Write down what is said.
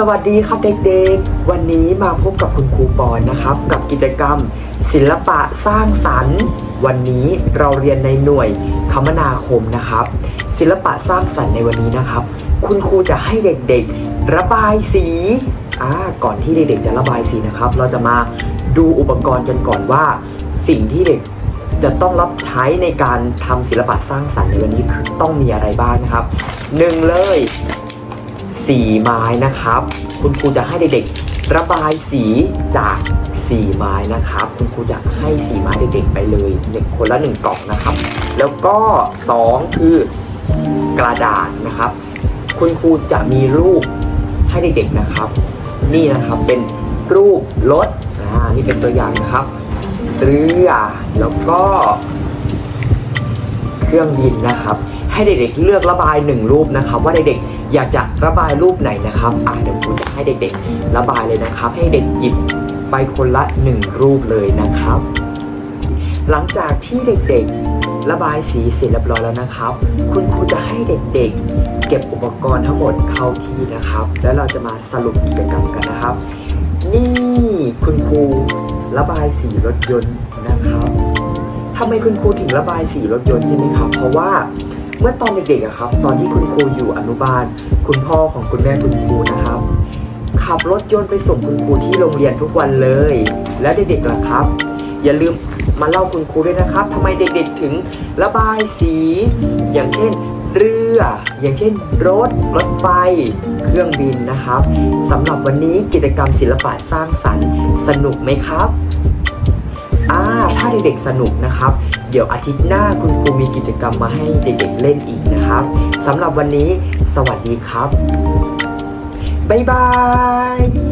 สวัสดีครับเด็กๆ วันนี้มาพบกับคุณครูปอนนะครับ กับกิจกรรม ศิลปะสร้างสรรค์ วันนี้เราเรียนในหน่วยคมนาคมนะครับ ศิลปะสร้างสรรค์ในวันนี้นะครับ คุณครูจะให้เด็กๆ ระบายสีอ่าก่อนที่เด็กๆจะระบายสีนะครับ เราจะมาดูอุปกรณ์กันก่อนว่า สิ่งที่เด็กจะต้องรับใช้ในการทำศิลปะสร้างสรรค์ในวันนี้คือต้องมีอะไรบ้างนะครับหนึ่งเลย สีไม้นะครับ คุณครูจะให้เด็กๆระบายสีจากสีไม้นะครับ คุณครูจะให้สีไม้เด็กๆไปเลยหนึ่งคนละหนึ่งกล่องนะครับ แล้วก็สองคือกระดาษนะครับ คุณครูจะมีรูปให้เด็กๆนะครับ นี่นะครับเป็นรูปรถอ่านี่เป็นตัวอย่างนะครับเรือแล้วก็เครื่องบินนะครับ ให้เด็กๆเลือกระบายหนึ่งรูปนะครับ ว่าเด็กๆอยากจะระบายรูปไหนนะครับอ่าเดี๋ยวครูจะให้เด็กๆ ระบายเลยนะครับ ให้เด็กหยิบไปคนละหนึ่งรูปเลยนะครับ หลังจากที่เด็กๆ ระบายสีเสร็จเรียบร้อยแล้วนะครับ คุณครูจะให้เด็กๆ เก็บอุปกรณ์ทั้งหมดเข้าที่นะครับ แล้วเราจะมาสรุปกิจกรรมกันนะครับ นี่คุณครูระบายสีรถยนต์นะครับทำไมคุณครูถึงระบายสีรถยนต์ใช่ไหมครับ เพราะว่า เมื่อตอนเด็กๆอะครับ ตอนที่คุณครูอยู่อนุบาล คุณพ่อของคุณแม่คุณครูนะครับ ขับรถยนต์ไปส่งคุณครูที่โรงเรียนทุกวันเลย แล้วเด็กๆล่ะครับ อย่าลืมมาเล่าคุณครูด้วยนะครับทำไมเด็กๆถึงระบายสี อย่างเช่นเรือ อย่างเช่น รถ รถไฟ เครื่องบินนะครับสำหรับวันนี้กิจกรรมศิลปะสร้างสรรค์ สนุกไหมครับ อ่าถ้าเด็กๆสนุกนะครับ เดี๋ยวอาทิตย์หน้าคุณครูมีกิจกรรมมาให้เด็กๆเล่นอีกนะครับสำหรับวันนี้ สวัสดีครับ บ๊ายบาย